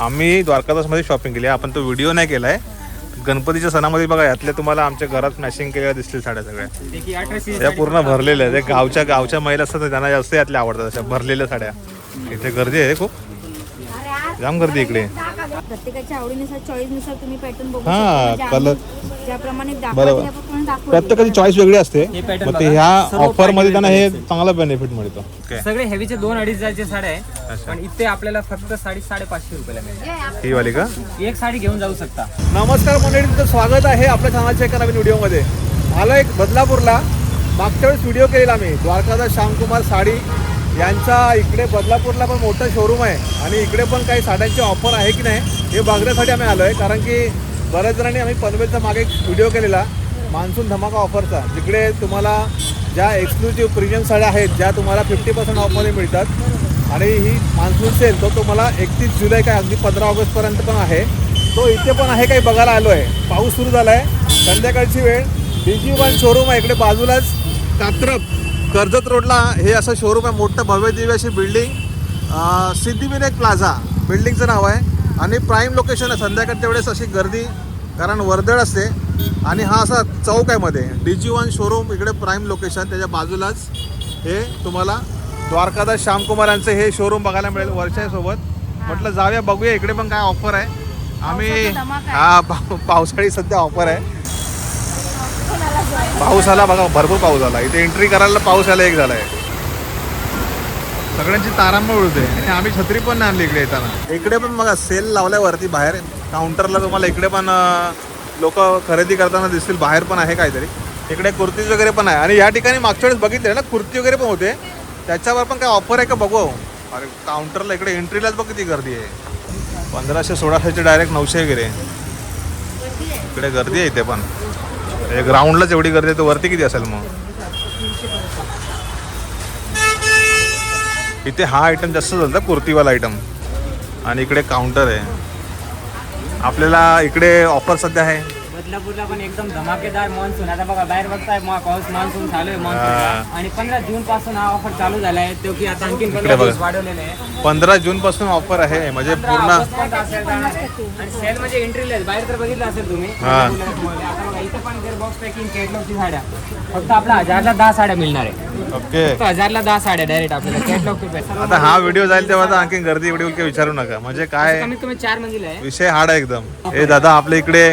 आम्ही द्वारकादासमध्ये शॉपिंग केली आहे. आपण तो व्हिडिओ नाही केला आहे गणपतीच्या सणामध्ये बघा यातल्या तुम्हाला आमच्या घरात मॅचिंग केलेल्या दिसतील साड्या सगळ्या. त्या पूर्ण भरलेल्या आहेत. त्या गावच्या गावच्या महिला असतात त्यांना जास्त यातल्या आवडतात अशा भरलेल्या साड्या. इथे गर्दी आहे खूप. जाम गर्दी इकडे प्रत्येकाच्या आवडीनुसार चॉईसनुसार तुम्ही पॅटर्न बघू हा, शकता. म्हणजे color. आम्ही ज्याप्रमाणे बरोबर. दाखवतो त्याप्रमाणे दाखवतो. प्रत्येकाची चॉईस वेगळी असते हे pattern मग ते बघा. ह्या सर्व ऑफरमध्ये त्यांना हे. चांगला बेनिफिट मिळतो सगळे हेवीचे दोन अडीच हजारचे साड्या आहे. पण इथे आपल्याला फक्त साडी साडेपाचशे रुपयाला मिळेल ही वाली का एक साडी घेऊन जाऊ शकता नमस्कार मंडळी तुमचं स्वागत आहे आपल्या चॅनलच्या एका नवीन व्हिडिओमध्ये आलो एक बदलापूरला मागच्या वेळेस व्हिडिओ केलेला आम्ही द्वारकादास श्यामकुमार साडी यांचा इकडे बदलापूरला पण मोठं शोरूम आहे. आणि इकडे पण काही साड्यांची ऑफर आहे की नाही हे बघण्यासाठी आम्ही आलो आहे कारण की बऱ्याच जणांनी आम्ही पनवेलचा मागे एक व्हिडिओ केलेला मान्सून धमाका ऑफरचा जिकडे तुम्हाला ज्या एक्सक्लुझिव्ह प्रीमियम साड्या आहेत ज्या तुम्हाला फिफ्टी पर्सेंट ऑफमध्ये मिळतात. आणि ही मान्सून सेल तो तुम्हाला एकतीस जुलै काय अगदी पंधरा ऑगस्टपर्यंत पण आहे. तो इथे पण आहे काही बघायला आलो आहे पाऊस सुरू झाला आहे संध्याकाळची वेळ. डीजी वन शोरूम आहे. इकडे बाजूलाच कात्रप. कर्जत रोडला हे असं शोरूम आहे मोठं भव्य दिव्य अशी बिल्डिंग सिद्धिविनायक प्लाझा बिल्डिंगचं नाव आहे. आणि प्राईम लोकेशन आहे. संध्याकाळच्या वेळेस अशी गर्दी कारण वर्दळ असते. आणि हा असा चौक आहे मध्ये. डी जी वन शोरूम इकडे प्राईम लोकेशन त्याच्या बाजूलाच हे तुम्हाला द्वारकादास श्यामकुमार यांचं हे शोरूम बघायला मिळेल वर्षासोबत. म्हटलं जाऊया बघूया इकडे पण काय ऑफर आहे. आम्ही. हा पाव- पावसाळी सध्या ऑफर आहे. पाऊस आला बघा भरपूर पाऊस आला. इथे एंट्री करायला पाऊस आला एक झालाय. सगळ्यांची तारांबळ उडते. आणि आम्ही छत्री पण नाही आणली इकडे येताना. इकडे पण बघा सेल लावल्यावरती बाहेर काउंटरला तुम्हाला इकडे पण लोक खरेदी करताना दिसतील. बाहेर पण आहे काहीतरी. इकडे कुर्तीज वगैरे पण आहे. आणि या ठिकाणी मागच्या वेळेस बघितले ना कुर्ती वगैरे पण होते. त्याच्यावर पण काय ऑफर आहे का बघू? अरे काउंटरला इकडे एंट्रीलाच बघ किती गर्दी आहे. पंधराशे सोळाशेचे डायरेक्ट नऊशे वगैरे इकडे गर्दी आहे इथे पण. हे ग्राउंडलाच एवढी गर्दी आहे तर वरती किती असेल मग? इथे हा आयटम जास्त चालतं कुर्तीवाला आयटम आणि इकडे काउंटर आहे. आपल्याला इकडे ऑफर सध्या आहे. बदलापूरला पण एकदम धमाकेदार मान्सून आता बघा बाहेर बघताय मा- पाऊस मान्सून चालू आहे. मान्सून आणि पंधरा जून पासून हा ऑफर चालू झाला आहे तो की आता पंधरा. दिवस वाढवलेले आहे. पंधरा जून पासून ऑफर आहे. म्हणजे पूर्ण. आणि सेल म्हणजे एंट्री बाहेर तर बघितलं असेल तुम्ही. इथे पण जर बॉक्स पॅकिंग कॅटलॉगची साड्या. फक्त आपला हजारला दहा साड्या मिळणार आहे. ओके. फक्त हजारला दहा साड्या डायरेक्ट आपल्याला कॅटलॉग टू आता हा व्हिडिओ जाईल तेव्हा तर आणखी गर्दी एवढी काही विचारू नका. म्हणजे काय? कमीत कमी चार मंजिल आहे. विषय हार्ड आहे एकदम. हे दादा आपल्या इकडे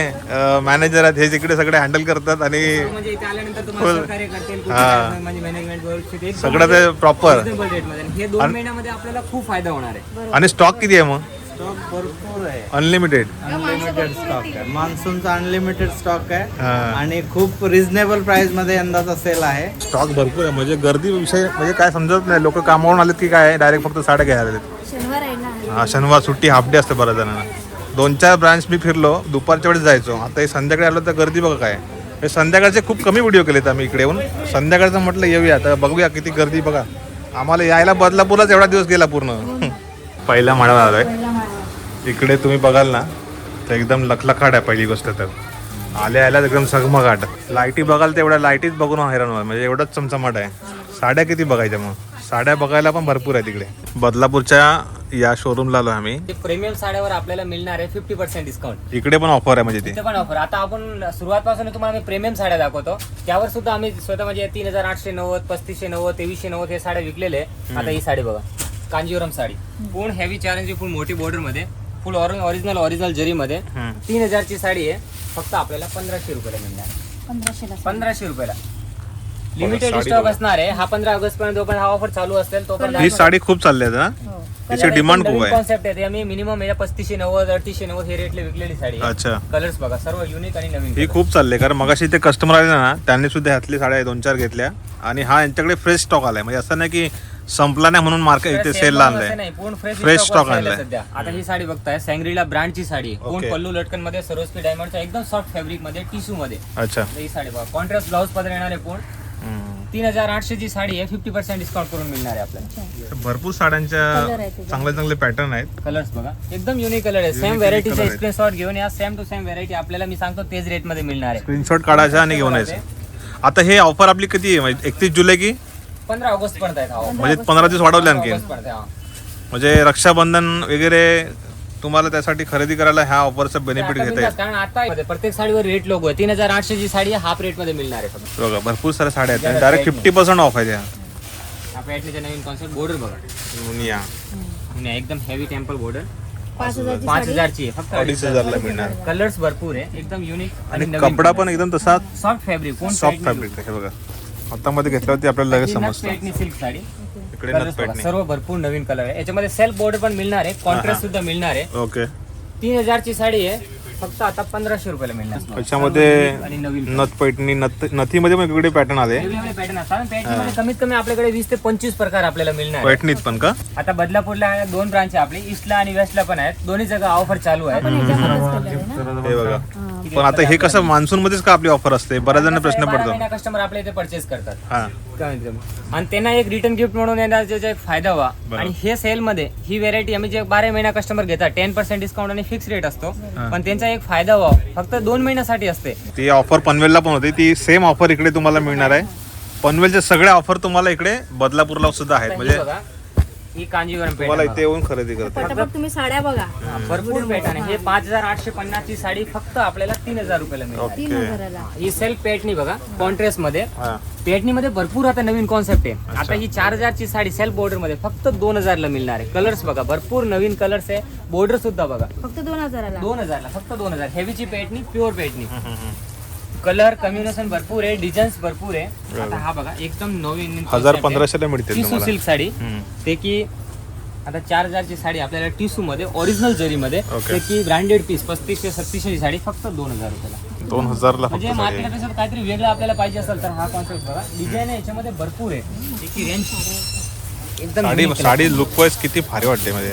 मॅनेजर आहेत. हे इकडे सगळे हँडल करतात आणि म्हणजे इथे आल्यानंतर तुम्हाला सहकार्य करतील कुठे हा. काय म्हणजे मॅनेजमेंट व्यवस्थित एकदम सगळं ते प्रॉपर reasonable rate मध्ये. आणि हे दोन महिन्यामध्ये आपल्याला खूप फायदा होणार आहे. आणि स्टॉक किती आहे मग? स्टॉक भरपूर आहे. अनलिमिटेड अनलिमिटेड स्टॉक आहे. मान्सूनचा अनलिमिटेड स्टॉक आहे. हा. आणि खूप रिझनेबल प्राइसमध्ये यंदाचा सेल आहे. स्टॉक भरपूर आहे. म्हणजे गर्दी विषय म्हणजे काय समजत नाही. लोक कामावून आलेत की काय? डायरेक्ट फक्त साड्या घ्यायला आलेत. शनिवार आहे ना. हा शनिवार सुट्टी हाफ डे असते बऱ्याच जणांना. दोन चार ब्रांच मी फिरलो. दुपारच्या वेळेस जायचो. आता हे संध्याकाळी आलो तर गर्दी बघा काय. हे संध्याकाळचे खूप कमी व्हिडिओ केलेत आम्ही इकडे येऊन. संध्याकाळचं म्हटलं येऊया. तर बघूया किती गर्दी बघा. आम्हाला यायला बदलापूरलाच एवढा दिवस गेला पूर्ण. पहिला माळावर आलोय. इकडे तुम्ही बघाल ना तर एकदम लखलखाट आहे पहिली गोष्ट तर. आल्या आल्या एकदम सगमगाट. लाईटी बघाल तेवढ्या लाईटीच बघून हैराण व्हाल. म्हणजे एवढंच चमचमाट आहे. साड्या किती बघायच्या मग? साड्या बघायला पण भरपूर आहे तिकडे बदलापूरच्या या शोरूमला आलो आम्ही. ते प्रीमियम साड्यावर आपल्याला मिळणार आहे फिफ्टी पर्सेंट डिस्काउंट इकडे पण ऑफर आहे म्हणजे ती. तिथे पण ऑफर आता आपण सुरुवातपासून तुम्हाला मी प्रीमियम साड्या दाखवतो. त्यावर सुद्धा आम्ही स्वतः म्हणजे तीन हजार आठशे नव्वद पस्तीसशे नव्वद तेवीसशे नव्वद हे साड्या विकलेले. आता ही साडी बघा. कांजीवरम साडी. पूर्ण हेवी चॅलेंज फुल मोठी बॉर्डरमध्ये. फुल ओरिजिनल ओरिजिनल जरी मध्ये हम्म. तीन हजारची साडी आहे. फक्त आपल्याला पंधराशे रुपयाला मिळणार. पंधराशे रुपयाला. Limited stock. असणार आहे. हा पंधरा ऑगस्ट पर्यंत जोपर्यंत हा ऑफर चालू असेल तोपर्यंत ही साडी खूप चालली आहे ना हो. त्याची डिमांड खूप आहे. कॉन्सेप्ट आहे. आम्ही मिनिमम याच्या पस्तीसशे नव्वद अडतीसशे नव्वद हे रेटले विकलेली साडी अच्छा. कलर्स बघा सर्व युनिक आणि नवीन ही खूप चालली आहे. कारण मगाशी ते कस्टमर आले ना त्यांनी सुद्धा ह्यातली साड्या दोन चार घेतल्या. आणि हा यांच्याकडे फ्रेश स्टॉक आलाय. म्हणजे असं नाही की संपला नाही म्हणून मार्केट इथे सेल आणलाय. फ्रेश Fresh stock स्टॉक आणलाय. सध्या. आता ही साडी बघताय. सँग्रीला ब्रँडची साडी. आहे पूर्ण Okay. पल्लू लटकनमध्ये सरोस्की डायमंडच्या एकदम सॉफ्ट फॅब्रिकमध्ये टिश्यू मध्ये. अच्छा. तर ही साडी बघा. कॉन्ट्रास्ट ब्लाऊज पदर येणार आहे पूर्ण हम्म. तीन हजार आठशे ची साडी आहे फिफ्टी पर्सेंट डिस्काउंट करून मिळणार आहे आपल्याला. भरपूर Colour साड्यांच्या त्याच्यात. चांगले चांगले पॅटर्न आहेत. कलर्स बघा. एकदम युनिक कलर आहे. सेम unique व्हरायटीचा color आहेत. स्क्रीनशॉट घेऊन या. सेम टू सेम व्हरायटी आपल्याला मी सांगतो तेच रेटमध्ये मिळणार आहे. स्क्रीनशॉट काढायचा आणि घेऊन यायचं. आता हे ऑफर आपली किती आहे? म्हणजे एकतीस जुलै की? पंधरा ऑगस्ट पर्यंत आहे हा offer. म्हणजे पंधरा दिवस वाढवले आणखी ऑगस्ट पर्यंत आहे, हा. म्हणजे रक्षाबंधन वगैरे तुम्हाला त्यासाठी खरेदी करायला ह्या ऑफरचं बेनिफिट घेता येईल. कारण आता प्रत्येक साडीवर रेट लोगो आहे तीन हजार आठशे ची साडी हाफ रेटमध्ये मिळणार आहे फक्त बघा भरपूर साऱ्या साड्या आहेत. डायरेक्ट फिफ्टी पर्सेंट ऑफ आहे त्या. हा नवीन कॉन्सेप्ट बॉर्डर बघा. मुनिया. आणि एकदम हेवी टेम्पल बॉर्डर पाच हजारची हजारची आहे फक्त अडीच हजारला मिळणार. कलर्स भरपूर आहे एकदम युनिक आणि कपडा पण एकदम तसा सॉफ्ट फॅब्रिक सॉफ्ट फॅब्रिक आहे हे बघा. हातामध्ये घेतल्यावरती आपल्याला लगेच समजतं. सिल्क साडी. इकडे नथ पेटणी सर्व भरपूर नवीन कलर आहे. याच्यामध्ये सेल्फ बॉर्डर पण मिळणार आहे. कॉन्ट्रास्ट सुद्धा मिळणार आहे. ओके. तीन हजारची साडी आहे. फक्त आता पंधराशे रुपयाला मिळणार. त्याच्यामध्ये आणि नवीन नथ पैठणी नथ नथीमध्ये पण वेगवेगळे पॅटर्न आले. वेगवेगळे पॅटर्न असतात. कमीत कमी आपल्याकडे वीस ते पंचवीस प्रकार आपल्याला मिळणार आहे. पैठणीत पण का? आता बदलापूरला दोन ब्रांच आहे आपली. ईस्टला आणि वेस्टला पण आहेत. दोन्ही जागा ऑफर चालू आहे. हे बघा. पण आता हे कसं मान्सून मध्येच का आपली ऑफर असते? बऱ्याच जणांना प्रश्न पडतो. कस्टमर आपल्या इथे परचेस करतात. हा. कमीत कमी. आणि त्यांना एक रिटर्न गिफ्ट म्हणून येणार ज्याचा एक फायदा व्हा. आणि हे सेल मध्ये ही व्हेरायटी आम्ही जे बारा महिना कस्टमर घेतात टेन पर्सेंट डिस्काउंट आणि फिक्स रेट असतो. पण त्यांचा एक फायदा व्हा. फक्त दोन महिन्यासाठी असते. ती ऑफर पनवेलला पण होती. ती सेम ऑफर इकडे तुम्हाला मिळणार आहे. पनवेलच्या सगळ्या ऑफर तुम्हाला इकडे बदलापूरला सुद्धा आहेत. म्हणजे बघा ही कांजीवरम तुम्हाला पेटर्न इथे येऊन खरेदी करता. पटापट तुम्ही साड्या बघा. भरपूर आहे हे पाच हजार आठशे पन्नास ची साडी फक्त आपल्याला तीन हजार रुपयाला मिळते तीन हजाराला. ही सेल्फ पेटणी बघा कॉन्ट्रेस्टमध्ये हा. पेटणीमध्ये भरपूर आता नवीन कॉन्सेप्ट आहे. आता ही चार हजारची साडी सेल्फ बॉर्डरमध्ये फक्त दोन हजारला मिळणार आहे. कलर्स बघा भरपूर नवीन कलर्स आहे. बॉर्डर सुद्धा बघा. फक्त दोन हजाराला. दोन हजारला फक्त दोन हजार. हेवीची पेटणी प्युअर पेटणी कलर कम्युनेशन भरपूर आहे डिझाईन्स भरपूर आहे. आता हा बघा एकदम नवीन हजार पंधराशेला मिळतील टिसू सिल्क साडी. ते की आता चार हजारची साडी आपल्याला टिसू मध्ये ओरिजिनल जरीमध्ये Okay. ते की ब्रँडेड पीस पस्तीसशे सत्तीसशे साडी फक्त दोन हजार रुपयाला. दोन हजारला म्हणजे. मार्केटपेक्षा काहीतरी वेगळं आपल्याला पाहिजे असेल तर हा कॉन्सेप्ट बघा. डिझाईन आहे याच्यामध्ये भरपूर आहे. रेंज एकदम साडी. साडी लुक वाईज किती भारी वाटते म्हणजे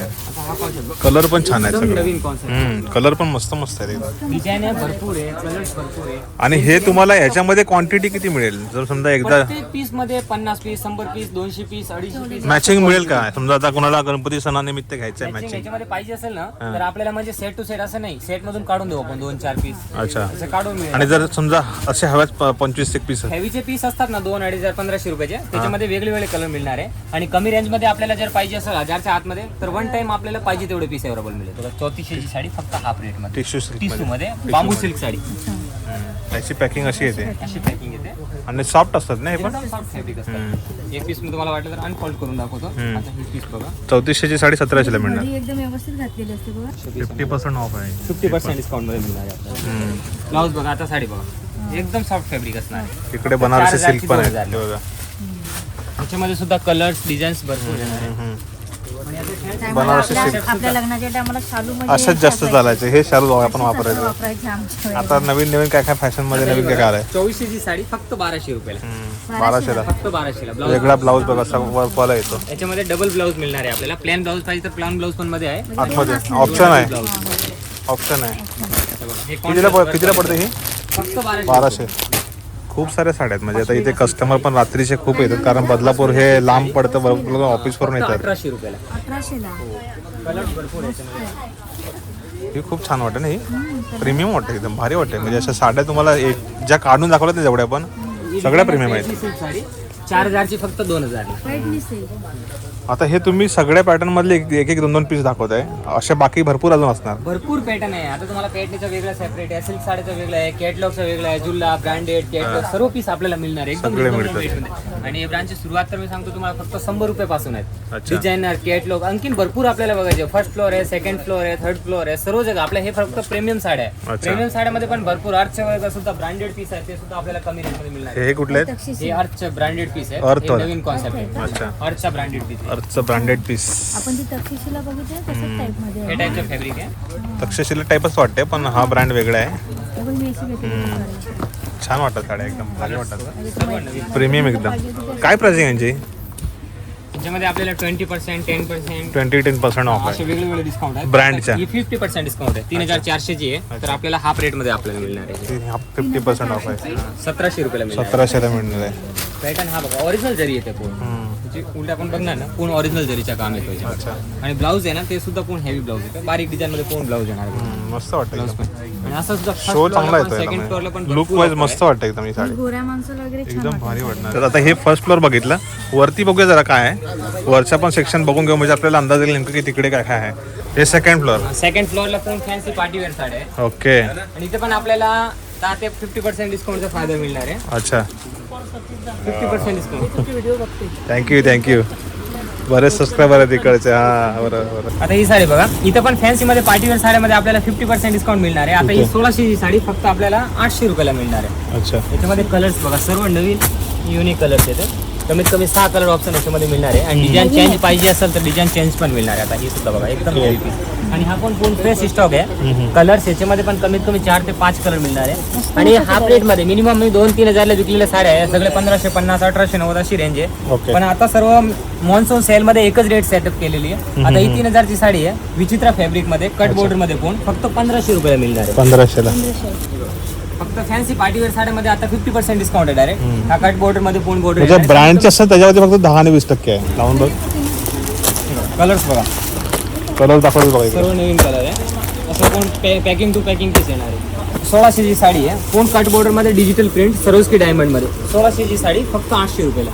कलर पण छान आहे सगळं. कलर पण मस्त मस्त आहे डिझाईन भरपूर आहे कलर्स भरपूर आहे. आणि हे तुम्हाला ह्याच्यामध्ये क्वांटिटी किती मिळेल? जर समजा एकदा पीसमध्ये पन्नास पीस शंभर पीस दोनशे पीस अडीचशे पीस मॅचिंग मिळेल का? समजा आता कोणाला गणपती सणानिमित्त घ्यायचं आहे मॅचिंग याच्यामध्ये पाहिजे असेल ना तर आपल्याला म्हणजे सेट टू सेट असं नाही. सेट मधून काढून देऊ आपण दोन चार पीस अच्छा. काढून मिळेल. आणि जर समजा असे हव्यात पंचवीस एक पीस हेवीचे पीस असतात ना दोन अडीच हजार पंधराशे रुपयाचे त्याच्यामध्ये वेगळे वेगळे कलर मिळणार आहे. आणि कमी रेंजमध्ये आपल्याला जर पाहिजे असेल हजारच्या आतमध्ये तर वन टाइम आपल्याला पाहिजे तेवढे पीस अवेलेबल मिळेल. बघा चौतीसशेची साडी फक्त हाफ रेटमध्ये. टिश्यू मध्ये. Bamboo silk sari. त्याची पॅकिंग अशी येते. अशी पॅकिंग येते. आणि सॉफ्ट असतात ना हे पण? एकदम सॉफ्ट फॅब्रिक असतात. एक पीस मी तुम्हाला वाटलं तर अनफोल्ड करून दाखवतो. आता ही पीस बघा. चौतीसशेची साडी सतराशेला मिळणार. घडी एकदम व्यवस्थित घातलेली असते बघा. फिफ्टी पर्सेंट ऑफ आहे. फिफ्टी पर्सेंट डिस्काउंटमध्ये मिळणार आहे आपल्याला. ब्लाऊज बघा आता साडी बघा. एकदम सॉफ्ट फॅब्रिक असणार आहे. इकडे बनारसी चार सिल्क पण आहे. हजारची त्याच्यामध्ये सुद्धा कलर्स डिझाईन्स भरपूर येणार आहे. हम्म. टायमाला बनारसी आपल्या आपल्या लग्नाच्या टायमाला शालू म्हणजे अशाच जास्त चालायचे. हे शालू आपण असंच वापरायचं. वापरायचे आमच्या आता नवीन नवीन काय काय फॅशनमध्ये नवीन काय काय आलंय चोवीसशेची साडी फक्त बाराशे रुपयाला. हम्म. बाराशेला. फक्त बाराशेला ब्लाऊज वेगळा ब्लाऊज बघा वर्कवाला येतो. याच्यामध्ये डबल ब्लाऊज मिळणार आहे आपल्याला. प्लेन ब्लाऊज पाहिजे तर प्लान ब्लाऊज पण मध्ये आहे. आतमध्ये. ऑप्शन आहे. ब्लाऊज ऑप्शन आहे. हे बघा, हे कितीला contrast प- कितीला पडते ही? फक्त बाराशे. बाराशे. खूप साऱ्या साड्या आहेत. म्हणजे आता इथे कस्टमर पण रात्रीचे खूप येतात. कारण बदलापूर हे लांब पडतं. बरोबर ऑफिस वरून फक्त येतात. अठराशे रुपयाला. अठराशेला कलर भरपूर आहे याच्यामध्ये. ही खूप छान वाटते ना ही. प्रीमियम वाटते एकदम. भारी वाटते. म्हणजे अशा साड्या तुम्हाला एक ज्या काढून दाखवल्या ना जेवढ्या पण सगळ्या प्रीमियम आहेत. साडी चार हजारची फक्त दोन हजार. आता हे तुम्ही सगळ्या पॅटर्न मधले एक एक एक दोन दोन पीस दाखवताय अशा बाकी भरपूर अजून असणार भरपूर पॅटर्न आहे आता तुम्हाला पॅटनीचा वेगळा सेपरेट आहे सिल्क साडीचा वेगळा आहे कॅटलॉगचा वेगळा आहे जुल्ला ब्रँडेड कॅटलॉग सर्व पीस आपल्याला मिळणार आहे एकदम सगळे reasonable मिळतात. rate मध्ये. आणि ब्रँडची सुरुवात तर मी सांगतो तुम्हाला फक्त शंभर रुपये पासून आहेत अच्छा. डिझायनर कॅटलॉग आणखीन भरपूर आपल्याला बघायचे फर्स्ट फ्लोअर आहे सेकंड फ्लोअर आहे थर्ड फ्लोअर आहे सर्व जगा आपल्या हे फक्त प्रीमियम साड्या आहे अच्छा. प्रीमियम साड्यामध्ये पण भरपूर आर्टच्या वर्ग सुद्धा ब्रँडेड पीस आहे ते सुद्धा आपल्याला कमी रेटमध्ये मिळणार आहे. हे कुठले आहेत. हे आर्टचं ब्रँडेड पीस आहे. Earth हे वाला. नवीन कॉन्सेप्ट आहे. अच्छा. आर्टचा ब्रँडेड पीस आहे. अर्थचं ब्रँडेड पीस आपण ती तक्षशिला बघितलं तसंच टाईपमध्ये हे आहे. टाईपचं फॅब्रिक आहे. तक्षशिला टाईपच वाटते पण हा ब्रँड वेगळा आहे. हे बघ, मी अशी घेतली छान वाटतात साड्या एकदम भारी वाटतात. सर्व नवीन प्रीमियम एकदम. काय प्राइसिंग यांची? त्याच्यामध्ये आपल्याला twenty percent ten percent twenty ten percent off असे आहे. वेगळे वेगळे डिस्काउंट आहे ब्रँडच्या. ही फिफ्टी पर्सेंट डिस्काउंट आहे. तीन हजार चारशेची आहे. तर आपल्याला हाफ रेटमध्ये आपल्याला मिळणार आहे. फिफ्टी पर्सेंट ऑफ आहे. सतराशे रुपयाला मिळणार सतराशेला मिळणार आहे. पॅटर्न हा बघा ओरिजिनल जरी येते पूर्ण हम्म. म्हणजे उलट आपण बघणार ना पूर्ण ओरिजिनल जरीच्या काम येतो. अच्छा. आणि ब्लाऊज आहे ना ते सुद्धा पूर्ण हेवी ब्लाऊज येतो बारीक डिझाईन मध्ये पूर्ण ब्लाऊज येणार मस्त वाटतं ब्लाऊज एकदम. पण. आणि असं सुद्धा शो चांगला येतो सेकंड फ्लोअरला पण लुक वाईज मस्त वाटतं एकदम ही साडी. गोऱ्या माणसाला वगैरे छान एकदम वाटतं. भारी वाटणार. तर आता हे फर्स्ट फ्लोअर बघितलं. वरती बघूया जरा काय आहे. वरच्या पण सेक्शन बघून घेऊ. म्हणजे आपल्याला अंदाज येईल नेमकं की तिकडे काय काय आहे. हे सेकंड फ्लोअर सेकंड फ्लोअरला पण फॅन्सी पार्टीवेअर साड्या आहे. ओके आणि इथे पण आपल्याला दहा ते फिफ्टी पर्सेंट डिस्काउंटचा फायदा मिळणार आहे. अच्छा. Fifty percent discount thank you thank you बरेच सबस्क्रायबर आहेत इकडचे. हा बरं बरं. आता ही साडी बघा. इथं पण फॅन्सी मध्ये पार्टीवेअर साड्यामध्ये आपल्याला फिफ्टी पर्सेंट डिस्काउंट मिळणार आहे. आता ही. सोळाशे ही साडी फक्त आपल्याला आठशे रुपयाला मिळणार आहे. अच्छा. याच्यामध्ये कलर्स बघा सर्व नवीन युनिक कलर्स येते कमीत कमी सहा कलर ऑप्शन याच्यामध्ये मिळणार आहे. आणि डिझाईन चेंज पाहिजे असेल तर डिझाईन चेंज पण मिळणार आहे. आता ही सुद्धा बघा एकदम piece. आणि हा पण पूर्ण फ्रेश स्टॉक आहे. कलर्स याच्यामध्ये पण कमीत कमी चार ते पाच कलर मिळणार आहे. आणि हाफ रेटमध्ये मिनिमम मी दोन तीन हजारला विकलेल्या साड्या आहे. सगळे पंधराशे पन्नास अठराशे नव्वद अशी रेंज आहे. पण आता सर्व मॉन्सून सेल मध्ये एकच रेट सेटअप केलेली आहे. आता ही तीन हजारची साडी आहे. विचित्रा फॅब्रिकमध्ये कट बॉर्डरमध्ये पण फक्त पंधराशे रुपयाला मिळणार आहे. पंधराशेला. फक्त फॅन्सी पार्टीवेअर साड्यामध्ये आता फिफ्टी पर्सेंट डिस्काउंट आहे डायरेक्ट हा कट बॉर्डर मध्ये पूर्ण म्हणजे बॉर्डर ब्रँडचे असतात त्याच्यावरती फक्त दहा आणि वीस टक्के आहे. लावून बघ. कलर्स बघा. कलर दाखवतो बघा इकडे. सर्व नवीन कलर आहे. असं कोण पॅकिंग टू पॅकिंग पीस येणार आहे. सोळाशेची साडी आहे. कोण कट बॉर्डर मध्ये डिजिटल प्रिंट सरोस्की डायमंड मध्ये सोळाशेची साडी फक्त आठशे रुपयाला.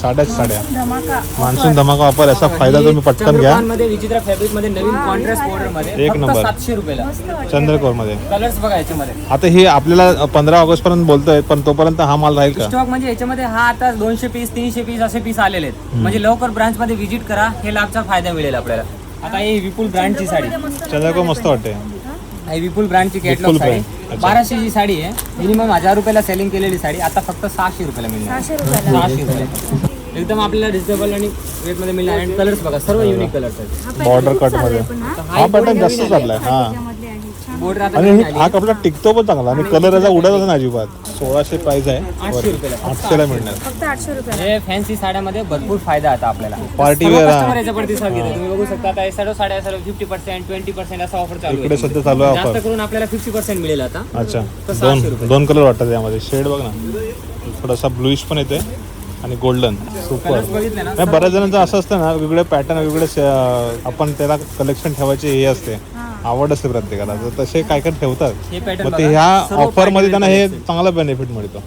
साड्याच साड्या धमाका मान्सून धमाका वापर याचा फायदा तुम्ही पटकन घ्या. मध्ये विचित्र फॅब्रिकमध्ये नवीन कॉन्ट्रास्ट बॉर्डरमध्ये एक फक्त नंबर. सातशे रुपयाला. चंद्रकोरमध्ये कलर्स बघा याच्यामध्ये. आता हे आपल्याला पंधरा ऑगस्ट पर्यंत बोलतोय पण तोपर्यंत हा माल राहील का? स्टॉक म्हणजे याच्यामध्ये हा आता दोनशे पीस तीनशे पीस असे पीस आलेले आहेत. म्हणजे लवकर ब्रांच मध्ये व्हिजिट करा हे लाभचा फायदा मिळेल आपल्याला. आता ही विपुल ब्रँडची साडी. चंद्रकोर मस्त वाटते ही विपुल ब्रँडची कॅटलॉग विपुल साडी. अच्छा. बाराशेची साडी आहे. मिनिमम हजार रुपयाला सेलिंग केलेली साडी. आता फक्त सहाशे रुपयाला मिळणार सहाशे रुपयाला. सहाशे रुपयाला. एकदम आपल्याला रिझनेबल आणि रेटमध्ये मिळणार आणि कलर्स बघा सर्व युनिक कलर्स आहेत. बॉर्डर कटमध्ये. हा पॅटर्न जास्त चाललाय. हा. आणि हे- हा. कपडा टिकतो पण चांगला. आणि कलर याचा उडतच नाही अजिबात. सोळाशे प्राइस आहे. आठशे रुपयाला. आठशेला मिळणार. फक्त आठशे रुपयाला. हे फॅन्सी साड्यामध्ये भरपूर फायदा आता आपल्याला. हा. प्रतिसाद घेतात तुम्ही बघू शकता आता हे सर्व साड्या सर्व फिफ्टी पर्सेंट ट्वेंटी पर्सेंट असा ऑफर चालू इकडे आहे. सध्या चालू आहे जास्त ऑफर करून आपल्याला फिफ्टी पर्सेंट मिळेल आता. अच्छा. सहाशे दोन रुपये. दोन कलर वाटतात यामध्ये. शेड बघ ना. थोडासा ब्लूइश पण येते आणि गोल्डन सुपर कलर्स बघितले ना? नाही बऱ्याच जणांचं असं असतं ना वेगवेगळे पॅटर्न वेगवेगळे आपण त्याला कलेक्शन ठेवायचे हे असते. आवड असते प्रत्येकाला. तर तसे काय काय ठेवतात. हे मग ते ह्या ऑफरमध्ये त्यांना हे चांगला बेनिफिट मिळतो.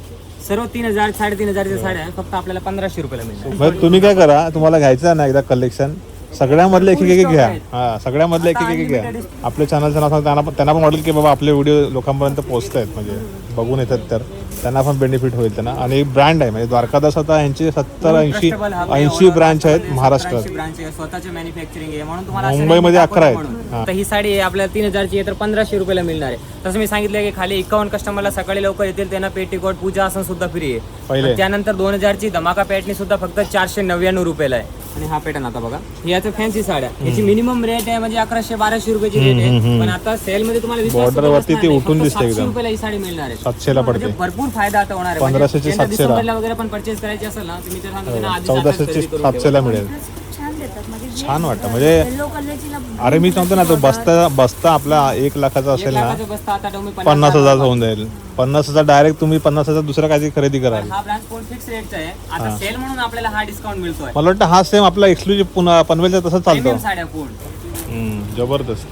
सर्व तीन हजार साडेतीन हजारच्या साड्या फक्त आपल्याला पंधराशे रुपयाला मिळणार. तुम्ही काय करा तुम्हाला घ्यायचं आहे ना एकदा कलेक्शन सगळ्यामधले एक एक घ्या. हा सगळ्यामधले एक एक घ्या. आपल्या चॅनलचं नाव सांगा, त्यांना पण त्यांना पण वाटेल की बाबा आपले व्हिडिओ लोकांपर्यंत पोहोचत आहेत म्हणजे बघून येतात तर. त्यांना पण बेनिफिट होईल त्यांना. आणि ब्रँड आहे म्हणजे द्वारकादास आता यांचे सत्तर ऐंशी ऐंशी ब्रांच आहेत महाराष्ट्रात. ब्रांच आहे स्वतःचे मॅन्युफॅक्चरिंग आहे. म्हणून तुम्हाला मुंबईमध्ये अकरा आहेत. हा. तर ही साडी आहे आपल्याला तीन हजारची आहे तर पंधराशे रुपयाला मिळणार आहे. तसं मी सांगितलं की खाली एकावन्न कस्टमरला सकाळी लवकर येतील त्यांना पेटीकोट पूजा आसन सुद्धा फ्री आहे. त्यानंतर दोन हजारची धमाका पॅटनी सुद्धा फक्त चारशे नव्याण्णव रुपयाला आहे. आणि हा पॅटर्न आता बघा. ही आता फॅन्सी साड्या. याची मिनिमम रेट आहे म्हणजे अकराशे बाराशे रुपयाची रेट आहे. पण आता सेल मध्ये तुम्हाला विश्वास वरती ती नाही. उठून फक्त दिसते 700 एकदम. रुपयाला ही साडी मिळणार आहे. सातशेला म्हणजे पडते. भरपूर फायदा आता होणार आहे. पंधराशेची म्हणजे ज्यांना सातशेला. डिसेंबरला वगैरे पण परचेस करायची असेल ना तुम्ही तर सांगतो त्यांना आधीच चौदाशेची आता खरेदी करून सातशेला मिळेल. खूप छान देतात म्हणजे छान वाटतं. म्हणजे कलरची ना अरे मी सांगतो ना तो बस्ता बस्ता आपला एक लाखाचा एक असेल ना लाखाचा बस्ता आता तुम्ही पन्नास हजार होऊन जाईल. पन्नास हजार डायरेक्ट तुम्ही पन्नास हजार दुसरं काहीतरी खरेदी कराल. हा ब्रांच कोड फिक्स रेटचा आहे? आता सेल म्हणून आपल्याला हा डिस्काउंट मिळतोय. मला वाटतं हा सेम आपला एक्सक्लुझिव्ह पुन्हा पनवेलचा तसं चालतो. साड्या हम्म, जबरदस्त.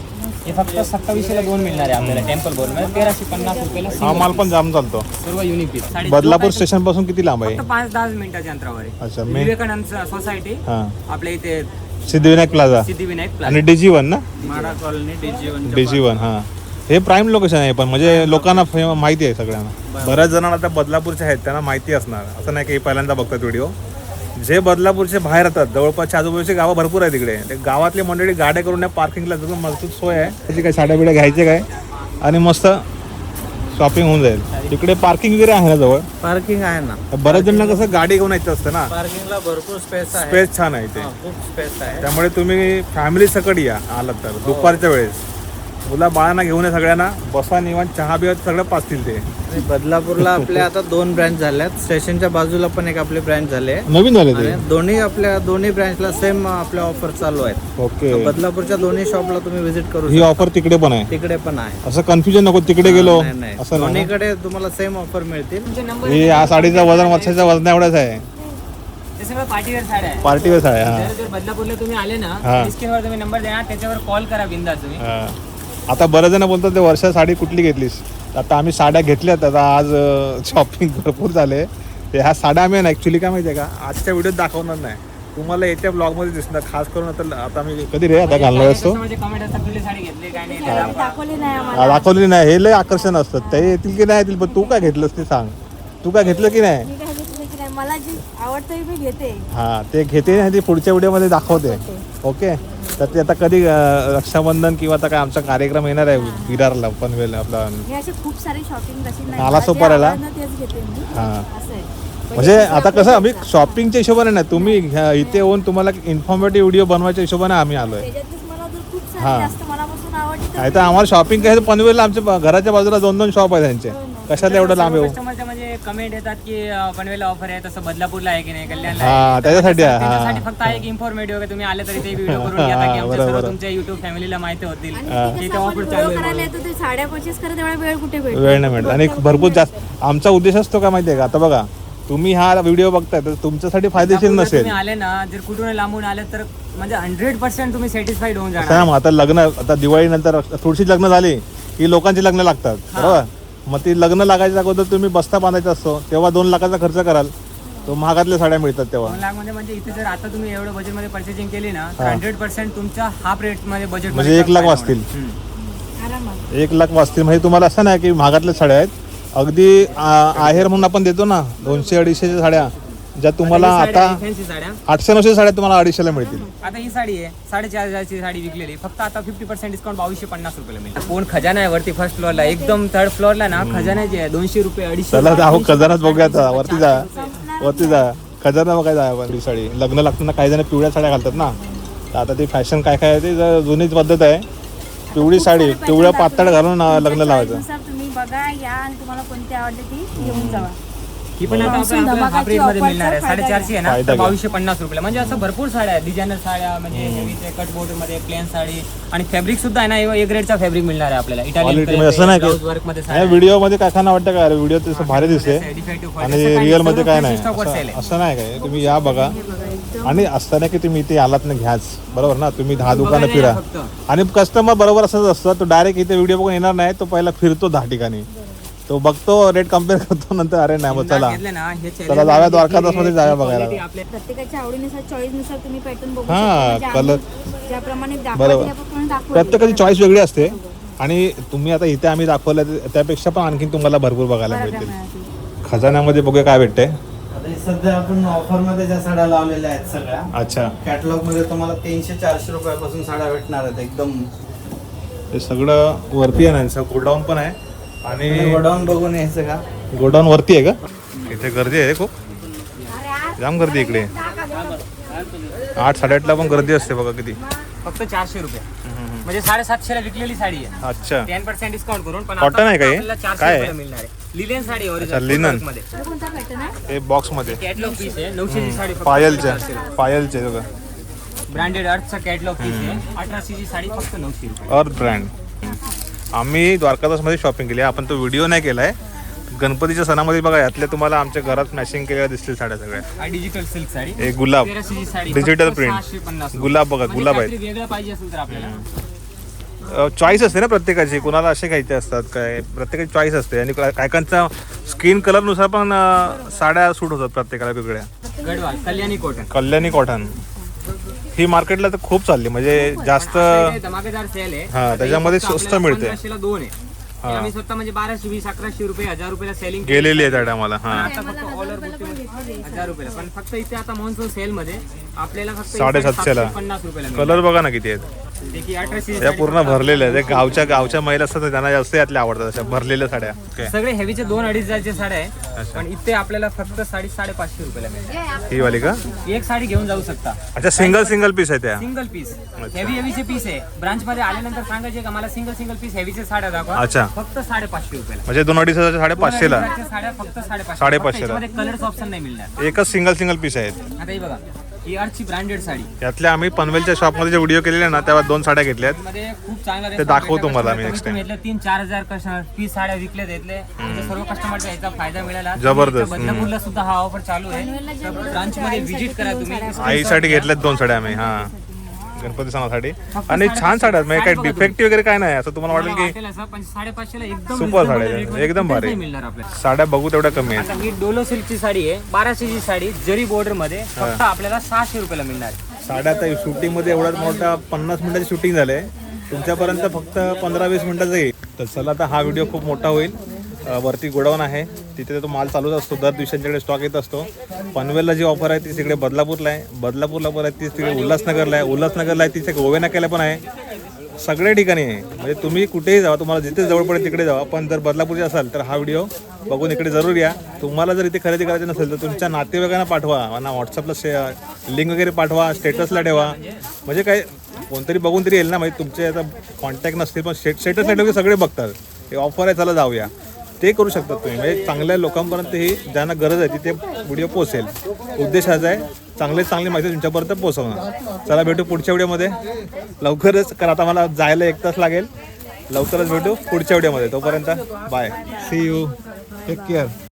हे फक्त सत्तावीसशेला दोन मिळणार आहे आपल्याला टेम्पल बोर्डमध्ये. तेराशे पन्नास रुपयाला हा single माल. पण जाम चालतो. सर्व युनिक पीस साडी बदलापूर स्टेशनपासून किती लांब आहे? फक्त पाच दहा मिनिटाच्या अंतरावर आहे. अच्छा मी विवेकानंद सोसायटी हा. आपल्या इथे सिद्धिविनायक प्लाझा सिद्धिविनायक प्लाझा आणि डीजी वन ना? MHADA colony D G D G one हा. हे प्राईम लोकेशन आहे पण म्हणजे लोकांना फे- माहिती आहे सगळ्यांना. बऱ्याच जणांना आता बदलापूरचे आहेत त्यांना माहिती असणार. असं नाही की पहिल्यांदा बघतात व्हिडिओ जे बदलापूरचे बाहेर राहतात जवळपासच्या आजूबाजूचे गावं भरपूर आहे तिकडे. ते गावातली मंडळी गाड्या करून या पार्किंगला एकदम मजबूत सोय आहे. त्याची काय साड्या बिड्या घ्यायचे काय? आणि मस्त शॉपिंग होऊन जाईल. तिकडे पार्किंग वगैरे आहे ना जवळ? पार्किंग आहे ना. तर बऱ्याच जणांना कसं गाडी घेऊन यायचं असतं ना. पार्किंगला भरपूर स्पेस आहे. स्पेस छान आहे इथे. हा, खूप स्पेस आहे. त्यामुळे तुम्ही फॅमिली सकट या आलात तर दुपारच्या वेळेस. मुला बाळांना घेऊन या सगळ्यांना. बसा निवांत चहा बिवा सगळं पाचतील ते. आणि बदलापूरला आपल्या आता दोन ब्रँच झाल्यात. स्टेशनच्या बाजूला पण एक आपली ब्रँच झाली. नवीन झाले ते. आणि दोन्ही आपल्या दोन्ही ब्रँचला सेम आपल्या ऑफर चालू आहेत. ओके. बदलापूरच्या दोन्ही शॉपला तुम्ही व्हिजिट करू ही ऑफर तिकडे पण आहे. तिकडे पण आहे. असं कन्फ्युजन नको तिकडे गेलो. नाही, नाही. असं नाही दोन्हीकडे तुम्हाला सेम ऑफर मिळतील. तुमचे नंबर हे या साडीचं वजन मत्स्याच्या वजन एवढंच आहे. ते सगळं पार्टीवेअर साड्या आहे पार्टी वेअर साड्या हा. जर जर बदलापूरला तुम्ही आले हा. ना स्क्रीनवर तुम्ही नंबर देणार त्याच्यावर कॉल करा बिंदास तुम्ही. हा. आता बरेच जण बोलतात ते वर्षा साडी कुठली घेतलीस? आता आम्ही साड्या घेतल्यात आता आज शॉपिंग भरपूर झाले ते ह्या साड्या आम्ही ऍक्च्युली काय माहिती आहे का आजच्या व्हिडिओत दाखवणार नाही. तुम्हाला येत्या ब्लॉगमध्ये दिसणार खास करून आता आता मी कधी रे आता घालणार असतो. दाखवली नाही आम्हाला हे लय आकर्षण असतं ते येतील की नाही येतील पण तू काय घेतलंस ते सांग. तू काय घेतलं की नाही? मी काय घेतलं की नाही मला जी आवडतं मी घेते. हा ते घेते नाही ते पुढच्या व्हिडिओमध्ये दाखवते. ओके? तर ते आता कधी अं, रक्षाबंधन किंवा आता काय आमचा कार्यक्रम येणार आहे विरारला पनवेल आपला मी असे खूप सारी शॉपिंग नाही. मला जे सोपाऱ्याला? आवडलं तेच घेते मी. हा. असं आहे. म्हणजे कसं आता कसं आम्ही. शॉपिंगच्या हिशोबाने नाही तुम्ही इथे येऊन तुम्हाला इन्फॉर्मेटिव्ह व्हिडिओ बनवायच्या हिशोबाने आम्ही आलोय. मला खूप हा. सारी जास्त मनापासून आवडली नाही तर आम्हाला शॉपिंग काय पनवेलला आमच्या घराच्या बाजूला दोन दोन शॉप आहे त्यांचे कशाला एवढं लांब येऊ? कस्टमरच्या म्हणजे कमेंट येतात की अं, पनवेलला ऑफर आहे तसं बदलापूरला आहे की नाही कल्याणला हा, आहे. त्याच्यासाठी आहे, हा. त्यांच्यासाठी फक्त आहे की इन्फॉर्मेटिव्ह की तुम्ही आले तरी ते व्हिडिओ करून घ्या की आमच्या बरोबर. सर्व तुमच्या युट्यूब फॅमिलीला माहिती होतील. आणि की ते आपण ऑफर चालू आहे करायला म्हणून. येतो ते साड्या परचेस करत एवढा वेळ कुठे भेटतो? वेळ नाही मिळत आणि भरपूर जास्त आमचा उद्देश असतो का माहितीये का? आता बघा तुम्ही हा व्हिडिओ बघताय तर तुमच्यासाठी फायदेशीर नसेल. तुम्ही आले ना जर कुठून लांबून आले तर म्हणजे हंड्रेड पर्सेंट तुम्ही सॅटिस्फाईड होऊन जाणार. आता लग्न आता दिवाळीनंतर थोडीशी लग्न झाली की लोकांची लग्न लागतात बरोबर? मग ती लग्न लागायच्या अगोदर तुम्ही बस्ता बांधायचा असतो तेव्हा दोन लाखाचा खर्च कराल. तो महागातल्या साड्या मिळतात तेव्हा. दोन लाखमध्ये म्हणजे इथे जर आता तुम्ही एवढं बजेटमध्ये परचेसिंग केली ना तर हंड्रेड पर्सेंट तुमच्या हाफ रेटमध्ये बजेट म्हणजे एक लाख वाचतील. आरामात. एक लाख वाचतील. म्हणजे तुम्हाला असं नाही की महागातल्या साड्या आहेत. अगदी आ- आहेर म्हणून आपण देतो ना दोनशे अडीचशेच्या साड्या. ज्या तुम्हाला आता फॅन्सी साड्या. आठशे नऊशे साड्या तुम्हाला अडीचशेला मिळतील. आता ही साडी आहे साडेचार हजारची साडी विकलेली फक्त आता फिफ्टी पर्सेंट डिस्काउंट बावीसशे पन्नास रुपयाला मिळेल. कोण खजाना आहे वरती फर्स्ट फ्लोअरला एकदम थर्ड फ्लोअरला ना खजानाची आहे दोनशे रुपये अडीचशे चला खजानाच बघूया आता वरती जा. वरती जा. खजाना बघायचा आहे साडी. लग्न लागताना काही जण पिवळ्या साड्या घालतात ना. तर आता ती फॅशन काय काय आहे ते जरा जुनीच पद्धत आहे. पिवळी साडी पिवळं पातळ घालून लग्न लावायचं. तुम्ही बघा या आणि तुम्हाला कोणती आवडली ती घेऊन जावा. ही पण आता आपल्या हाफ रेटमध्ये मिळणार आहे. साडेचारशे आहे फायदा ना घ्या. बावीसशे पन्नास रुपयाला म्हणजे असं भरपूर साड्या आहेत. डिझायनर साड्या म्हणजे हेवीचे कट बोर्डमध्ये प्लेन साडी आणि फॅब्रिक सुद्धा आहे ना ए ग्रेडचा फॅब्रिक मिळणार आहे आपल्याला. क्वालिटी म्हणजे असं नाही वर्क की मध्ये नाही व्हिडिओमध्ये काय खाना वाटतं का? व्हिडिओ तसं भारी दिसते Defective आणि असं काही रिअलमध्ये सर्व काय नाही. fancy stock वर असं- sale आहे. असं नाही काय. तुम्ही या बघा. आणि असताना की तुम्ही इथे आलात ना घ्याच. बरोबर ना? तुम्ही दहा दुकानं बघायला फिरा. या फक्त. आणि कस्टमर बरोबर असंच असतं तो डायरेक्ट इथे व्हिडिओ बघून येणार नाही तो पहिला फिरतो दहा ठिकाणी. तो बघतो रेट कंपेअर करतो नंतर अरे नाही मग चला. चला जाऊया द्वारकादासमध्ये जाऊया बघायला. quality आपल्या प्रत्येकाच्या आवडीनुसार चॉईसनुसार तुम्ही पॅटर्न बघू हा. म्हणजे ज्याप्रमाणे बरोबर. प्रत्येकाची चॉईस वेगळी असते. आणि तुम्ही आता इथे आम्ही दाखवलं त्यापेक्षा पण आणखी तुम्हाला भरपूर बघायला बघा मिळतील. मिळाली. खजान्यामध्ये बघूया काय भेटते. आता सध्या आपण ऑफरमध्ये ज्या साड्या लावलेल्या आहेत सगळ्या अच्छा. कॅटलॉगमध्ये तुम्हाला तीनशे चारशे रुपयापासून साड्या भेटणार आहेत एकदम. हे सगळं वरती आहे ना गोडाऊन पण आहे. आणि गोडाऊन बघून यायचं का? गोडाऊन वरती आहे का? इथे गर्दी आहे खूप. जाम गर्दी आहे इकडे. आठ साडेआठला पण गर्दी असते बघा किती. फक्त चारशे रुपये. म्हणजे साडेसातशेला विकलेली साडी आहे. अच्छा. टेन पर्सेंट डिस्काउंट करून पण Cotton आहे का हे? काय मिळणार आहे. लिलेन साडी. मध्ये हा हे बॉक्समध्ये कॅटलॉग पीस आहे. नऊशेची साडी पायलच्या 400 ला. पायलचे बघा. ब्रँडेड अर्थचा कॅटलॉग पीस आहे. अठराशेची साडी फक्त नऊशे रुपये. अर्थ ब्रँड आम्ही द्वारकादासमध्ये शॉपिंग केली आहे. आपण तो व्हिडिओ नाही केलाय. गणपतीच्या सणामध्ये बघा यातल्या तुम्हाला आमच्या घरात मॅचिंग केलेल्या दिसतील साड्या सगळ्या. Digital silk sari. हे गुलाब. 650 रुपये. गुलाब बघा, म्हणजे गुलाब आपल्याला. चॉईस असते ना प्रत्येकाची. कुणाला असे घ्यायचे असतात काय? प्रत्येकाची चॉईस असते. आणि कायकांचा स्किन कलरनुसार पण साड्या सूट होतात प्रत्येकाला वेगळ्या. कल्याणी कॉटन कल्याणी कॉटन ही मार्केटला तर खूप चालली म्हणजे जास्त धमाकेदार सेल आहे. हा, आता त्याच्यामध्ये स्वस्त आपल्याला मिळते. 1500 ला दोन आहे. हे. आम्ही स्वतः म्हणजे बाराशे वीस अकराशे रुपये हजार रुपयाला सेलिंग गेलेली आहे साड्या मला हा. आता फक्त ऑलर हजार रुपयाला. पण फक्त इथे आता मॉन्सून सेल मध्ये आपल्याला फक्त साडेसातशेला. पन्नास रुपयाला मिळेल. कलर बघा ना किती आहेत. त्या पूर्ण भरलेल्या आहेत. त्या गावच्या गावच्या महिला असतात त्यांना जास्त यातल्या आवडतात अशा भरलेल्या साड्या. सगळे हेवीचे दोन अडीच हजारचे साड्या आहे पण इथे आपल्याला फक्त साडी साडेपाचशे रुपयाला मिळेल ही वाली का? एक साडी घेऊन जाऊ शकता. अच्छा सिंगल सिंगल पीस आहे त्या. सिंगल पीस हेवी हेवीचे पीस आहे. ब्रांच मध्ये आल्यानंतर सांगायचे का मला सिंगल सिंगल पीस हेवीचे साड्या दाखवा. अच्छा. फक्त साडेपाचशे रुपयाला. म्हणजे दोन अडीच हजारच्या दोन हजारच्या साड्या फक्त साडेपाचशे. साडेपाचशेला. कलर्स ऑप्शन नाही मिळणार. एकच सिंगल सिंगल पीस आहेत. आता ही बघा. ही आर्टची ब्रँडेड साडी. यातल्या आम्ही पनवेलच्या शॉपमध्ये जे व्हिडिओ केलेले ना तेव्हा दोन साड्या घेतल्यात मध्ये खूप चांगला ते दाखवतो. मला मी कमी यातले तीन चार हजार कस्टमर पीस साड्या विकले घेतले सर्व कस्टमरचा याचा फायदा मिळाला. जबरदस्त. बदलापूरला सुद्धा हा ऑफर चालू आहे. ब्रांच मध्ये व्हिजिट करा तुम्ही. आईसाठी घेतल्यात दोन साड्या आम्ही हा. गणपती सणासाठी. आणि छान साड्या आहेत म्हणजे काही डिफेक्टिव्ह वगैरे काय नाही असं तुम्हाला वाटेल की पण साडेपाचशेला एकदम reasonable साड्या आहेत. एकदम भारी. नाही मिळणार आपल्याला. साड्या बघू तेवढ्या कमी आहेत. आता ही डोलो सिल्कची साडी आहे बाराशेची साडी जरी बॉर्डरमध्ये फक्त आपल्याला सहाशे रुपयाला मिळणार आहे. साड्या आता शूटिंगमध्ये एवढा मोठा पन्नास मिनिटाची शूटिंग झाले तुमच्यापर्यंत फक्त पंधरा वीस मिनिटाचं येईल. तर चला आता हा व्हिडिओ खूप मोठा होईल. वरती गोडाऊन आहे. तिथे तो माल चालूच असतो. दर दिवसांच्याकडे स्टॉक येत असतो. पनवेलला जी ऑफर आहे ती तिकडे बदलापूरला आहे. बदलापूरला पण आहे ती तिकडे उल्हासनगरला आहे. उल्हासनगरला आहे तिथे गोवे पण आहे. सगळ्या ठिकाणी आहे. म्हणजे तुम्ही कुठेही जावा तुम्हाला जिथे जवळ पडेल तिकडे जावा. पण जर बदलापूरचे असाल तर हा व्हिडिओ बघून इकडे जरूर या. तुम्हाला जर इथे खरेदी करायची नसेल तर तुमच्या नातेवाईकांना पाठवा. ना व्हॉट्सअपला शे लिंक वगैरे पाठवा स्टेटसला ठेवा. म्हणजे काय कोणतरी बघून तरी येईल ना. म्हणजे तुमचे आता कॉन्टॅक्ट नसतील पण स्टेट स्टेटस ठेवले सगळे बघतात. हे ऑफर आहे चला जाऊया. ते करू शकतात तुम्ही. म्हणजे चांगल्या लोकांपर्यंत ही ज्यांना गरज आहे तिथे व्हिडिओ पोहोचेल. उद्देश हाच आहे चांगले चांगली माहिती तुमच्यापर्यंत पोहोचवणार. चला भेटू पुढच्या व्हिडिओमध्ये लवकरच कारण आता मला जायला एक तास लागेल. लवकरच भेटू पुढच्या व्हिडिओमध्ये तोपर्यंत bye see you take care